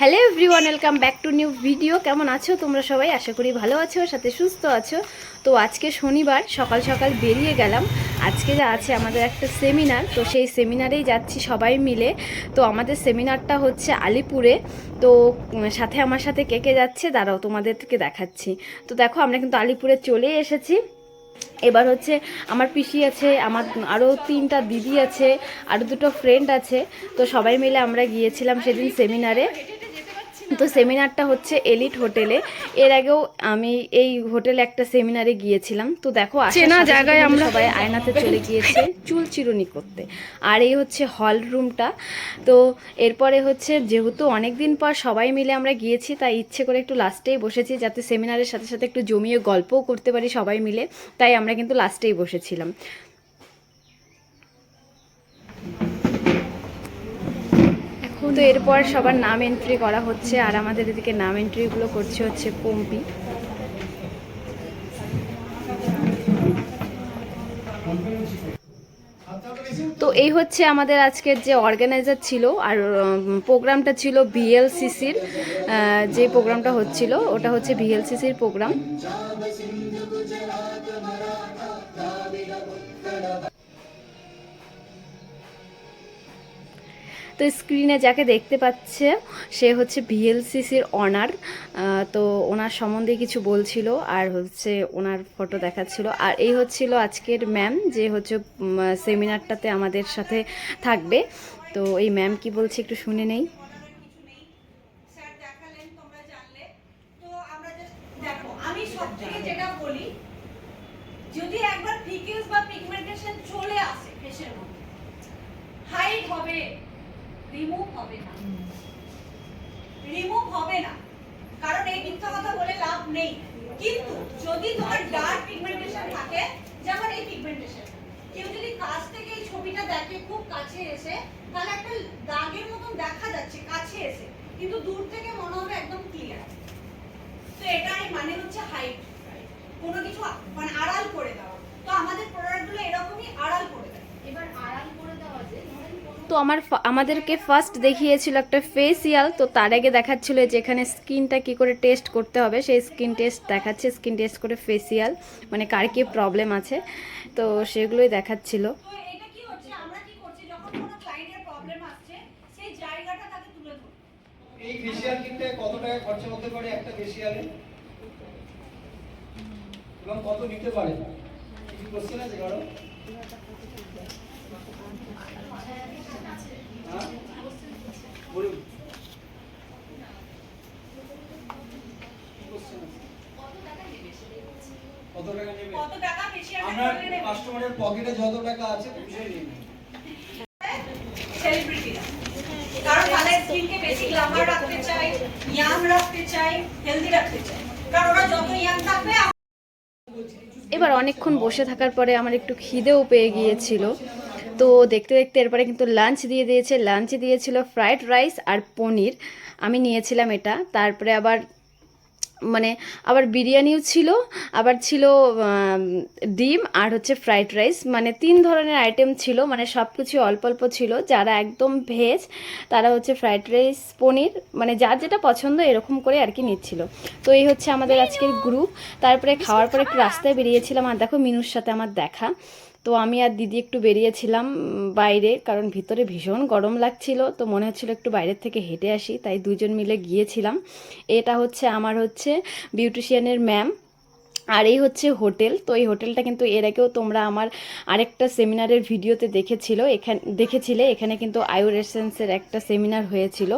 Hello everyone welcome back to new video কেমন আছো তোমরা সবাই? আশা করি ভালো আছো, সাথে সুস্থ আছো। তো আজকে শনিবার, সকাল সকাল বেরিয়ে গেলাম। আজকে যা আছে আমাদের একটা সেমিনার তো সেই সেমিনারেই যাচ্ছি সবাই মিলে। তো আমাদের সেমিনারটা হচ্ছে আলিপুরে। তো সাথে আমার সাথে কে কে যাচ্ছে দাঁড়াও তোমাদেরকে দেখাচ্ছি। তো দেখো, আমরা কিন্তু আলিপুরে চলে এসেছি। এবার হচ্ছে আমার পিসি আছে, আমার আরও তিনটা দিদি আছে আরও দুটো ফ্রেন্ড আছে। তো সবাই মিলে আমরা গিয়েছিলাম সেদিন সেমিনারে তো সেমিনারটা হচ্ছে এলিট হোটেলে এর আগেও আমি এই হোটেলে একটা সেমিনারে গিয়েছিলাম। তো দেখো চেনা জায়গায় আমরা- সবাই আয়নাতে চলে গিয়েছে চুল চিরুনি করতে। আর এই হচ্ছে হল রুমটা তো এরপরে হচ্ছে যেহেতু অনেক দিন পর সবাই মিলে আমরা গিয়েছি তাই ইচ্ছে করে একটু লাস্টেই বসেছি যাতে সেমিনারের সাথে সাথে একটু জমিয়ে গল্পও করতে পারি সবাই মিলে। তাই আমরা কিন্তু লাস্টেই বসেছিলাম। তো এরপর সবার নাম এন্ট্রি করা হচ্ছে আর আমাদের এদিকে নাম এন্ট্রিগুলো করছে হচ্ছে পম্পি। তো এই হচ্ছে আমাদের আজকের যে অর্গানাইজার ছিল আর প্রোগ্রামটা ছিল ভিএলসিসির যে প্রোগ্রামটা হচ্ছিল, ওটা হচ্ছে ভিএলসিসির প্রোগ্রাম। তো স্ক্রিনে যাকে দেখতে পাচ্ছে, সে হচ্ছে ভিএলসিসির অনার। তো ওনার সম্বন্ধে কিছু বলছিল আর হচ্ছে ওনার ফটো দেখাচ্ছিল। আর এই হচ্ছিল আজকের ম্যাম, যে হচ্ছে সেমিনারটাতে আমাদের সাথে থাকবে। তো এই ম্যাম কি বলছে একটু শুনে নেই। যদি একবার ফিকিউস বা পিগমেন্টেশন চলে আসে ফেসের মধ্যে হবে রিমুভ হবে না। রিমুভ হবে না। কারণ এই মিথ্যা কথা বলে লাভ নেই। কিন্তু যদি তোমার ডার্ক পিগমেন্টেশন থাকে, যেমন এই পিগমেন্টেশন কেউ যদি কাছ থেকে এই ছবিটা দেখে খুব কাছে এসে, তাহলে একটা দাগের মতন দেখা যাচ্ছে, কাছে এসে। কিন্তু দূর থেকে মনে হবে একদম ক্লিয়ার তো এটাই মানে হচ্ছে হাইট কোনো কিছু মানে আড়াল করে দেওয়া। তো আমাদের প্রোডাক্টগুলো এরকমই আড়াল করে দেয়। এবার আড়াল করে দেওয়া যে ধরেন কোনো তো আমার আমাদেরকে ফার্স্ট দেখিয়েছিল একটা ফেসিয়াল তো তার আগে দেখাচ্ছিল যে এখানে স্কিনটা কি করে টেস্ট করতে হবে। সেই স্কিন টেস্ট দেখাচ্ছে স্কিন টেস্ট করে ফেসিয়াল মানে কার কি প্রবলেম আছে। তো সেগুলোই দেখাচ্ছিল। কত নিতে পারে? কিছু হ্যাঁ? বলুন কি question আছে? কত টাকা নেবে কত টাকা ফেসিয়ালটা আমরা কাস্টমারের পকেটে যত টাকা আছে বুঝে নিন কারণ তাদের স্কিনকে বেশি গ্ল্যামার রাখতে চাই ইয়াং রাখতে চাই হেলদি রাখতে চাই। কারণ ওরা যত ইয়াং থাকবে এবার অনেকক্ষণ বসে থাকার পরে আমার একটু খিদেও পেয়ে গিয়েছিল। তো দেখতে দেখতে এরপরে কিন্তু লাঞ্চ দিয়ে দিয়েছে। লাঞ্চ দিয়েছিল ফ্রাইড রাইস আর পনির। আমি নিয়েছিলাম এটা। তারপরে আবার মানে আবার বিরিয়ানিও ছিল, আবার ছিল ডিম আর হচ্ছে ফ্রাইড রাইস মানে তিন ধরনের আইটেম ছিল মানে সব কিছু অল্প অল্প ছিল। যারা একদম ভেজ, তারা হচ্ছে ফ্রাইড রাইস পনির মানে যার যেটা পছন্দ এরকম করে আর কি নিচ্ছিল। তো এই হচ্ছে আমাদের আজকের গ্রুপ তারপরে খাওয়ার পরে একটু রাস্তায় বেরিয়েছিলাম আর দেখো মিনুর সাথে আমার দেখা। তো আমি আর দিদি একটু বেরিয়েছিলাম বাইরে, কারণ ভিতরে ভীষণ গরম লাগছিল, তো মনে হচ্ছিল একটু বাইরের থেকে হেঁটে আসি, তাই দুজন মিলে গিয়েছিলাম। এটা হচ্ছে আমার হচ্ছে বিউটিশিয়ানের ম্যাম, আর এই হচ্ছে হোটেল, তো এই হোটেলটা কিন্তু এর আগেও তোমরা আমার আরেকটা সেমিনারের ভিডিওতে দেখেছিল, এখানে, দেখেছিলে, এখানে কিন্তু আয়ুর এসেন্সের একটা সেমিনার হয়েছিল।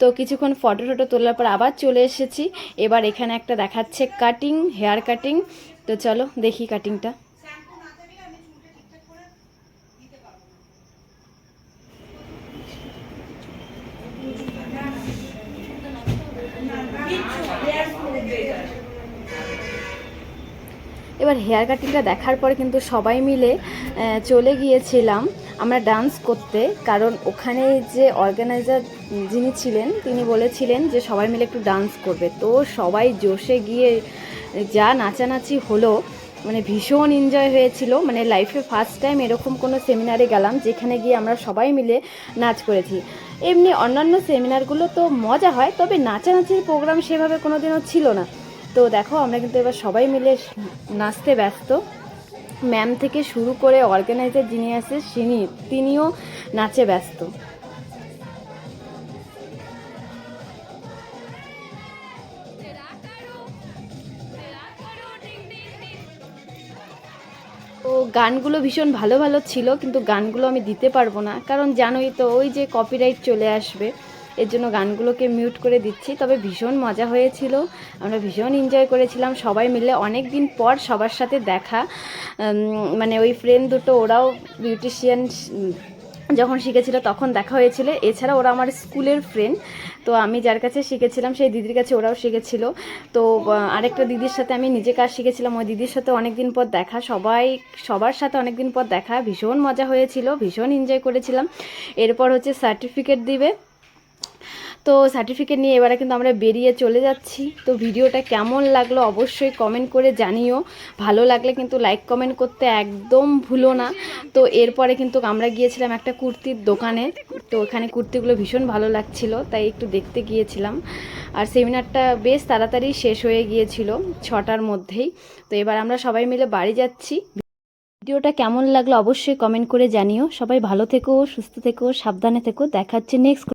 তো কিছুক্ষণ ফটো টটো তোলার পর আবার চলে এসেছি, এবার এখানে একটা দেখাচ্ছে কাটিং হেয়ার কাটিং তো চলো দেখি কাটিংটা শ্যাম্পু না থাকলে আমি চুলটা ঠিকঠাক করে দিতে পারব না কিচ্ছু হেয়ার স্মুথ হয়ে যায় এবার হেয়ার কাটিংটা দেখার পরে কিন্তু সবাই মিলে চলে গিয়েছিলাম আমরা ডান্স করতে। কারণ ওখানে যে অর্গানাইজার যিনি ছিলেন, তিনি বলেছিলেন যে সবাই মিলে একটু ডান্স করবে। তো সবাই জোশে গিয়ে যা নাচানাচি হলো মানে ভীষণ এনজয় হয়েছিল। মানে লাইফে ফার্স্ট টাইম এরকম কোনো সেমিনারে গেলাম যেখানে গিয়ে আমরা সবাই মিলে নাচ করেছি। এমনি অন্যান্য সেমিনারগুলো তো মজা হয়, তবে নাচানাচির প্রোগ্রাম সেভাবে কোনো দিনও ছিল না। তো দেখো, আমরা কিন্তু এবার সবাই মিলে নাচতে ব্যস্ত। ম্যাম থেকে শুরু করে অর্গানাইজার যিনি আছে তিনি তিনিও নাচে ব্যস্ত। তো গানগুলো ভীষণ ভালো ভালো ছিল, কিন্তু গানগুলো আমি দিতে পারব না। কারণ জানোই তো, ওই যে কপিরাইট চলে আসবে। এর জন্য গানগুলোকে মিউট করে দিচ্ছি। তবে ভীষণ মজা হয়েছিল। আমরা ভীষণ এনজয় করেছিলাম। সবাই মিলে অনেক দিন পর সবার সাথে দেখা। মানে ওই ফ্রেন্ড দুটো, ওরাও বিউটিশিয়ান যখন শিখেছিল তখন দেখা হয়েছিল। এছাড়া ওরা আমার স্কুলের ফ্রেন্ড তো আমি যার কাছে শিখেছিলাম, সেই দিদির কাছে ওরাও শিখেছিল। তো আরেকটা দিদির সাথে আমি নিজে কাজ শিখেছিলাম। ওই দিদির সাথে অনেক দিন পর দেখা। সবাই, সবার সাথে অনেক দিন পর দেখা। ভীষণ মজা হয়েছিল। ভীষণ এনজয় করেছিলাম। এরপর হচ্ছে সার্টিফিকেট দিবে। তো সার্টিফিকেট নিয়ে এবারে কিন্তু আমরা বেরিয়ে চলে যাচ্ছি। তো ভিডিওটা কেমন লাগল অবশ্যই কমেন্ট করে জানিও। ভালো লাগলে কিন্তু লাইক কমেন্ট করতে একদম ভুলো না। তো এরপরে কিন্তু আমরা গিয়েছিলাম একটা কুর্তির দোকানে। তো ওখানে কুর্তিগুলো ভীষণ ভালো লাগছিল, তাই একটু দেখতে গিয়েছিলাম। আর সেমিনারটা বেশ তাড়াতাড়ি শেষ হয়ে গিয়েছিল ছটার মধ্যেই। তো এবার আমরা সবাই মিলে বাড়ি যাচ্ছি। ভিডিওটা কেমন লাগল অবশ্যই কমেন্ট করে জানিও। সবাই ভালো থেকো, সুস্থ থেকো, সাবধানে থেকো। দেখা হচ্ছে নেক্সট